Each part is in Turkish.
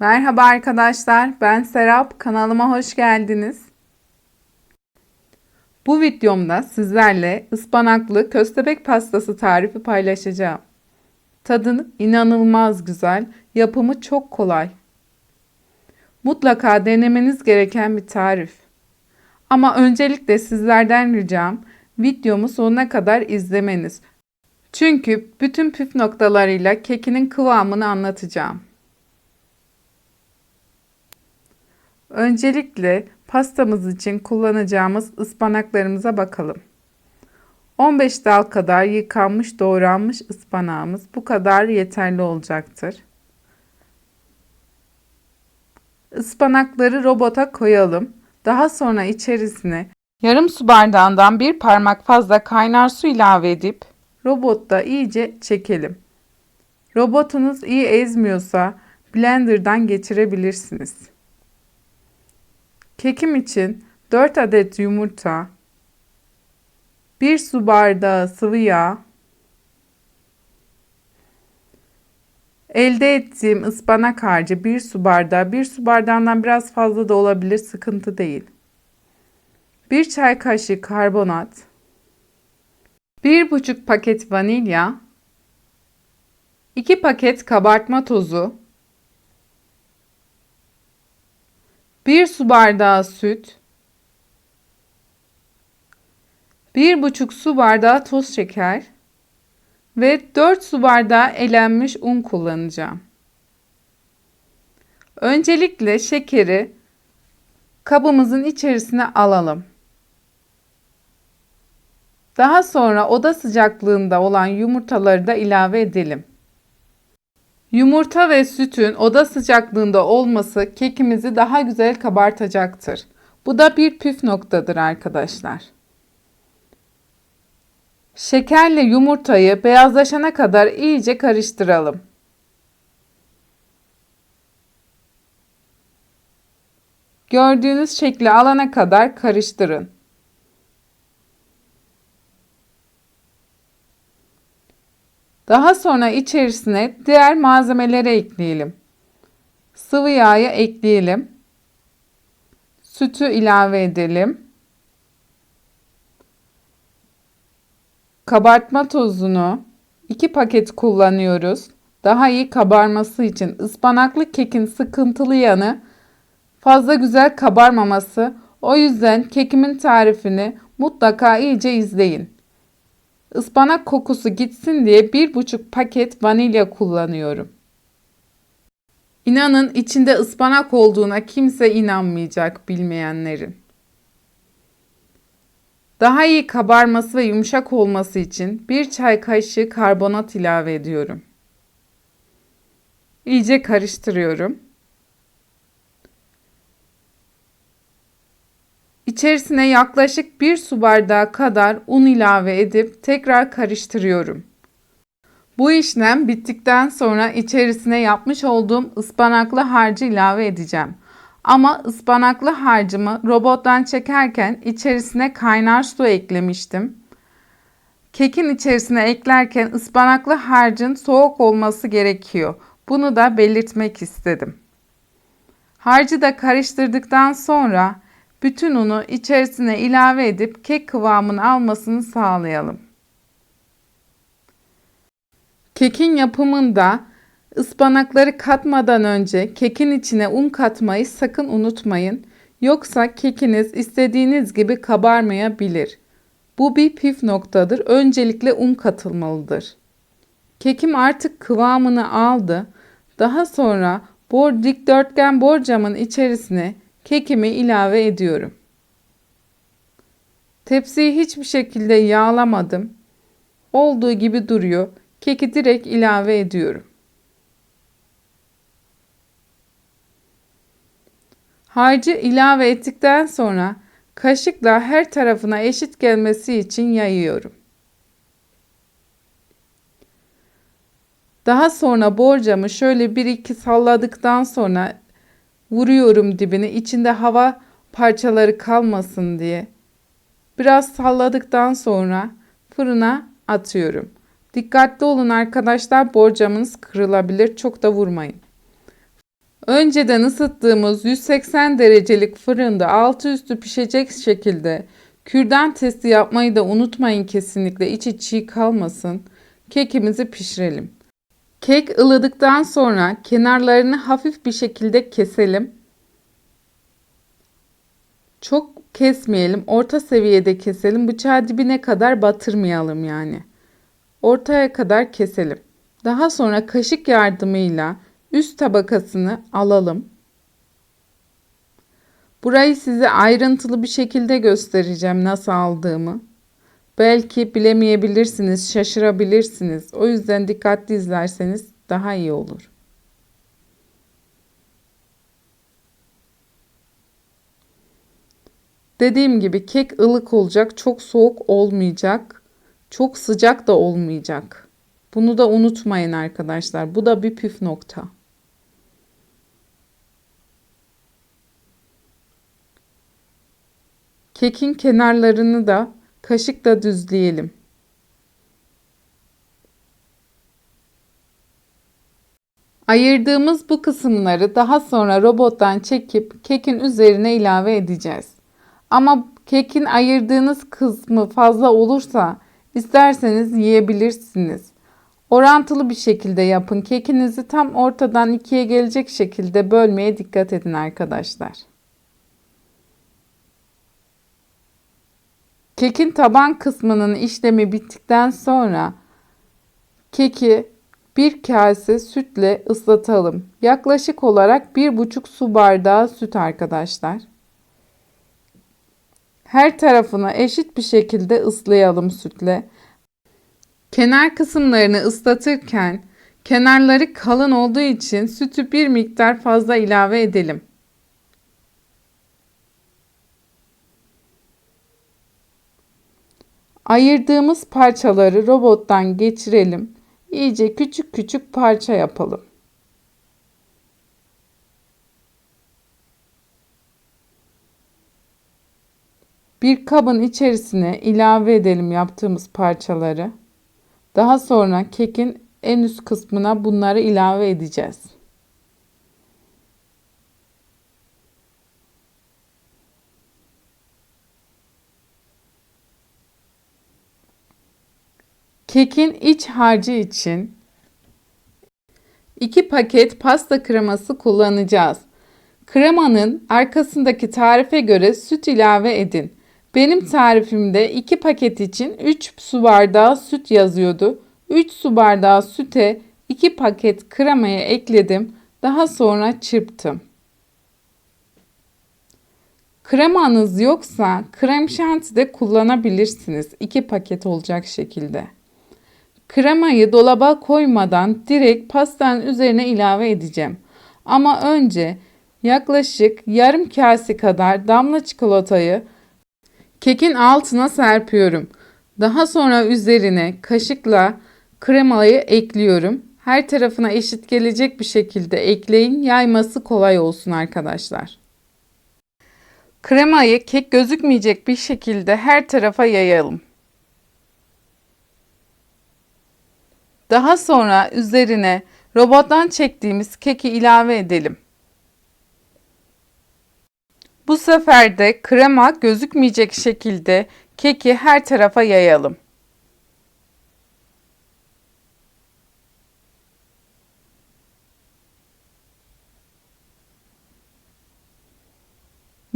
Merhaba arkadaşlar, ben Serap. Kanalıma hoş geldiniz. Bu videomda sizlerle ıspanaklı köstebek pastası tarifi paylaşacağım. Tadı inanılmaz güzel, yapımı çok kolay. Mutlaka denemeniz gereken bir tarif. Ama öncelikle sizlerden ricam videomu sonuna kadar izlemeniz. Çünkü bütün püf noktalarıyla kekinin kıvamını anlatacağım. Öncelikle pastamız için kullanacağımız ıspanaklarımıza bakalım. 15 dal kadar yıkanmış doğranmış ıspanağımız bu kadar yeterli olacaktır. Ispanakları robota koyalım. Daha sonra içerisine yarım su bardağından bir parmak fazla kaynar su ilave edip robotta iyice çekelim. Robotunuz iyi ezmiyorsa blenderdan geçirebilirsiniz. Kekim için 4 adet yumurta, 1 su bardağı sıvı yağ, elde ettiğim ıspanak harcı 1 su bardağı, 1 su bardağından biraz fazla da olabilir, sıkıntı değil. 1 çay kaşığı karbonat, 1,5 paket vanilya, 2 paket kabartma tozu, 1 su bardağı süt, 1,5 su bardağı toz şeker ve 4 su bardağı elenmiş un kullanacağım. Öncelikle şekeri kabımızın içerisine alalım. Daha sonra oda sıcaklığında olan yumurtaları da ilave edelim. Yumurta ve sütün oda sıcaklığında olması kekimizi daha güzel kabartacaktır. Bu da bir püf noktadır arkadaşlar. Şekerle yumurtayı beyazlaşana kadar iyice karıştıralım. Gördüğünüz şekli alana kadar karıştırın. Daha sonra içerisine diğer malzemeleri ekleyelim. Sıvı yağı ekleyelim. Sütü ilave edelim. Kabartma tozunu 2 paket kullanıyoruz. Daha iyi kabarması için ıspanaklı kekin sıkıntılı yanı fazla güzel kabarmaması. O yüzden kekimin tarifini mutlaka iyice izleyin. Ispanak kokusu gitsin diye bir buçuk paket vanilya kullanıyorum. İnanın içinde ıspanak olduğuna kimse inanmayacak bilmeyenlerin. Daha iyi kabarması ve yumuşak olması için bir çay kaşığı karbonat ilave ediyorum. İyice karıştırıyorum. İçerisine yaklaşık 1 su bardağı kadar un ilave edip tekrar karıştırıyorum. Bu işlem bittikten sonra içerisine yapmış olduğum ıspanaklı harcı ilave edeceğim. Ama ıspanaklı harcımı robottan çekerken içerisine kaynar su eklemiştim. Kekin içerisine eklerken ıspanaklı harcın soğuk olması gerekiyor. Bunu da belirtmek istedim. Harcı da karıştırdıktan sonra bütün unu içerisine ilave edip kek kıvamını almasını sağlayalım. Kekin yapımında ıspanakları katmadan önce kekin içine un katmayı sakın unutmayın. Yoksa kekiniz istediğiniz gibi kabarmayabilir. Bu bir püf noktadır. Öncelikle un katılmalıdır. Kekim artık kıvamını aldı. Daha sonra bor dikdörtgen borcamın içerisine kekimi ilave ediyorum. Tepsiyi hiçbir şekilde yağlamadım. Olduğu gibi duruyor. Keki direkt ilave ediyorum. Harcı ilave ettikten sonra kaşıkla her tarafına eşit gelmesi için yayıyorum. Daha sonra borcamı şöyle bir iki salladıktan sonra vuruyorum dibine içinde hava parçaları kalmasın diye. Biraz salladıktan sonra fırına atıyorum. Dikkatli olun arkadaşlar borcamınız kırılabilir çok da vurmayın. Önceden ısıttığımız 180 derecelik fırında altı üstü pişecek şekilde kürdan testi yapmayı da unutmayın kesinlikle içi çiğ kalmasın. Kekimizi pişirelim. Kek ılıdıktan sonra kenarlarını hafif bir şekilde keselim. Çok kesmeyelim, orta seviyede keselim. Bıçağı dibine kadar batırmayalım yani. Ortaya kadar keselim. Daha sonra kaşık yardımıyla üst tabakasını alalım. Burayı size ayrıntılı bir şekilde göstereceğim nasıl aldığımı. Belki bilemeyebilirsiniz, şaşırabilirsiniz. O yüzden dikkatli izlerseniz daha iyi olur. Dediğim gibi kek ılık olacak, çok soğuk olmayacak, çok sıcak da olmayacak. Bunu da unutmayın arkadaşlar. Bu da bir püf nokta. Kekin kenarlarını da kaşıkla düzleyelim. Ayırdığımız bu kısımları daha sonra robottan çekip kekin üzerine ilave edeceğiz. Ama kekin ayırdığınız kısmı fazla olursa isterseniz yiyebilirsiniz. Orantılı bir şekilde yapın. Kekinizi tam ortadan ikiye gelecek şekilde bölmeye dikkat edin arkadaşlar. Kekin taban kısmının işlemi bittikten sonra keki bir kase sütle ıslatalım. Yaklaşık olarak bir buçuk su bardağı süt arkadaşlar. Her tarafına eşit bir şekilde ıslayalım sütle. Kenar kısımlarını ıslatırken kenarları kalın olduğu için sütü bir miktar fazla ilave edelim. Ayırdığımız parçaları robottan geçirelim. İyice küçük küçük parça yapalım. Bir kabın içerisine ilave edelim yaptığımız parçaları. Daha sonra kekin en üst kısmına bunları ilave edeceğiz. Kekin iç harcı için 2 paket pasta kreması kullanacağız. Kremanın arkasındaki tarife göre süt ilave edin. Benim tarifimde 2 paket için 3 su bardağı süt yazıyordu. 3 su bardağı süte 2 paket kremaya ekledim. Daha sonra çırptım. Kremanız yoksa krem şanti de kullanabilirsiniz. 2 paket olacak şekilde. Kremayı dolaba koymadan direkt pastanın üzerine ilave edeceğim. Ama önce yaklaşık yarım kase kadar damla çikolatayı kekin altına serpiyorum. Daha sonra üzerine kaşıkla kremayı ekliyorum. Her tarafına eşit gelecek bir şekilde ekleyin. Yayması kolay olsun arkadaşlar. Kremayı kek gözükmeyecek bir şekilde her tarafa yayalım. Daha sonra üzerine robottan çektiğimiz keki ilave edelim. Bu sefer de krema gözükmeyecek şekilde keki her tarafa yayalım.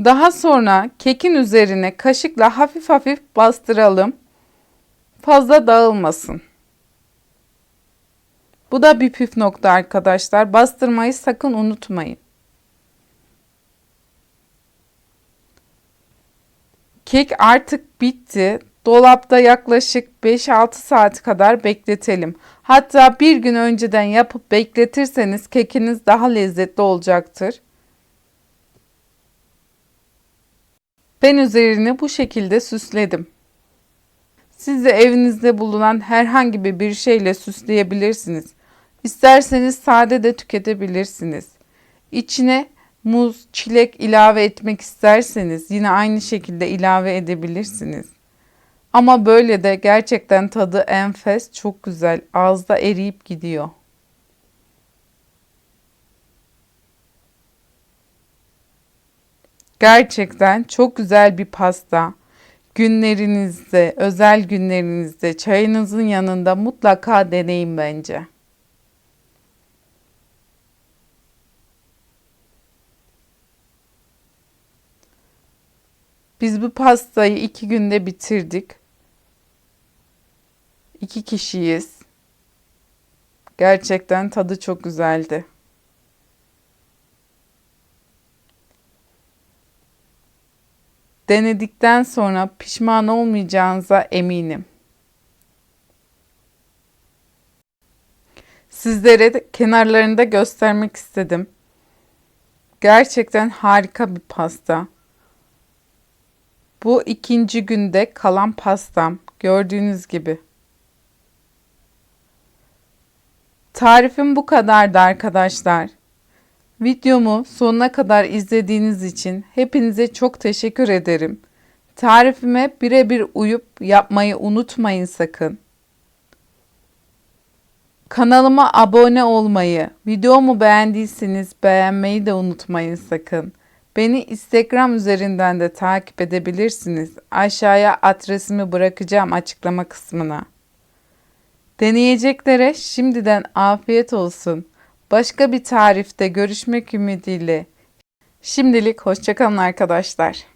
Daha sonra kekin üzerine kaşıkla hafif hafif bastıralım. Fazla dağılmasın. Bu da bir püf nokta arkadaşlar. Bastırmayı sakın unutmayın. Kek artık bitti. Dolapta yaklaşık 5-6 saat kadar bekletelim. Hatta bir gün önceden yapıp bekletirseniz kekiniz daha lezzetli olacaktır. Ben üzerini bu şekilde süsledim. Siz de evinizde bulunan herhangi bir şeyle süsleyebilirsiniz. İsterseniz sade de tüketebilirsiniz. İçine muz, çilek ilave etmek isterseniz yine aynı şekilde ilave edebilirsiniz. Ama böyle de gerçekten tadı enfes, çok güzel. Ağızda eriyip gidiyor. Gerçekten çok güzel bir pasta. Günlerinizde, özel günlerinizde, çayınızın yanında mutlaka deneyin bence. Biz bu pastayı iki günde bitirdik. İki kişiyiz. Gerçekten tadı çok güzeldi. Denedikten sonra pişman olmayacağınıza eminim. Sizlere kenarlarında göstermek istedim. Gerçekten harika bir pasta. Bu ikinci günde kalan pastam. Gördüğünüz gibi. Tarifim bu kadardı arkadaşlar. Videomu sonuna kadar izlediğiniz için hepinize çok teşekkür ederim. Tarifime birebir uyup yapmayı unutmayın sakın. Kanalıma abone olmayı, videomu beğendiyseniz beğenmeyi de unutmayın sakın. Beni Instagram üzerinden de takip edebilirsiniz. Aşağıya adresimi bırakacağım açıklama kısmına. Deneyeceklere şimdiden afiyet olsun. Başka bir tarifte görüşmek ümidiyle. Şimdilik hoşçakalın arkadaşlar.